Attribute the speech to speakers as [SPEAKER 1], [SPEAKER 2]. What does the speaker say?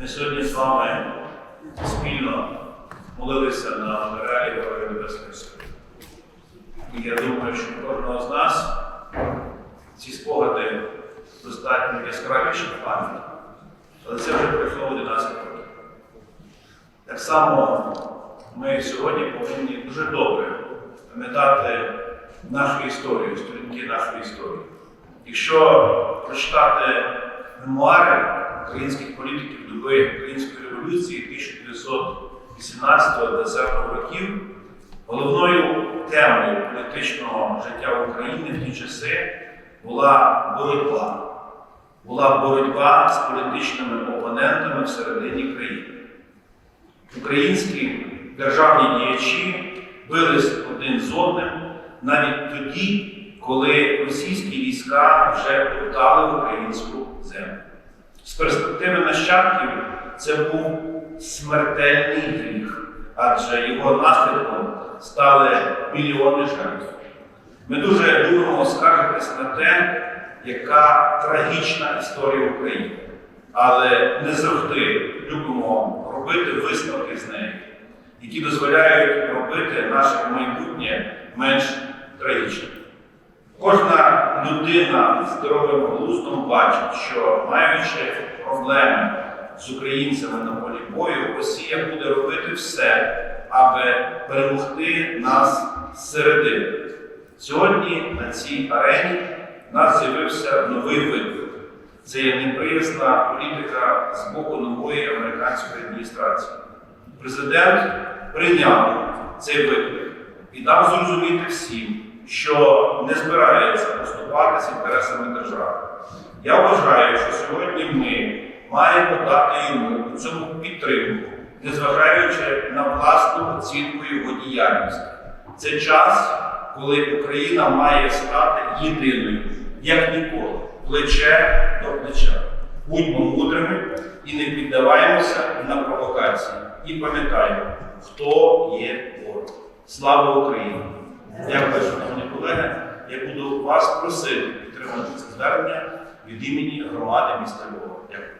[SPEAKER 1] Ми сьогодні з вами спільно молилися на меморіалі Героїв Небесної Сотні. І я думаю, що кожного з нас ці спогади достатньо яскравіші в пам'яті. Але це вже пройшло 11 років. Так само ми сьогодні повинні дуже добре пам'ятати нашу історію, сторінки нашої історії. Якщо прочитати мемуари українських політиків доби Української революції 1918-20 років, головною темою політичного життя України в ті часи була боротьба. Була боротьба з політичними опонентами всередині країни. Українські державні діячі бились один з одним навіть тоді, коли російські війська вже топтали українську землю. З перспективи нащадків це був смертельний гріх, адже його наслідком стали мільйони жертв. Ми дуже любимо скаржитись на те, яка трагічна історія України, але не завжди любимо робити висновки з неї, які дозволяють робити наше майбутнє менш трагічним. Кожна людина здоровим глуздом бачить, що маючи проблеми з українцями на полі бою, Росія буде робити все, аби перемогти нас зсередини. Сьогодні на цій арені в нас з'явився новий виклик. Це є неприязна політика з боку нової американської адміністрації. Президент прийняв цей виклик і дав зрозуміти всім, що не збирається поступати з інтересами держави. Я вважаю, що сьогодні ми маємо дати йому у цьому підтримку, незважаючи на власну оцінку його діяльності. Це час, коли Україна має стати єдиною, як ніколи, плече до плеча. Будьмо мудрими і не піддаваємося на провокації. І пам'ятаємо, хто є ворог. Слава Україні! Дякую, шановні колеги. Я буду вас просити підтримати це звернення від імені громади міста Львова. Дякую.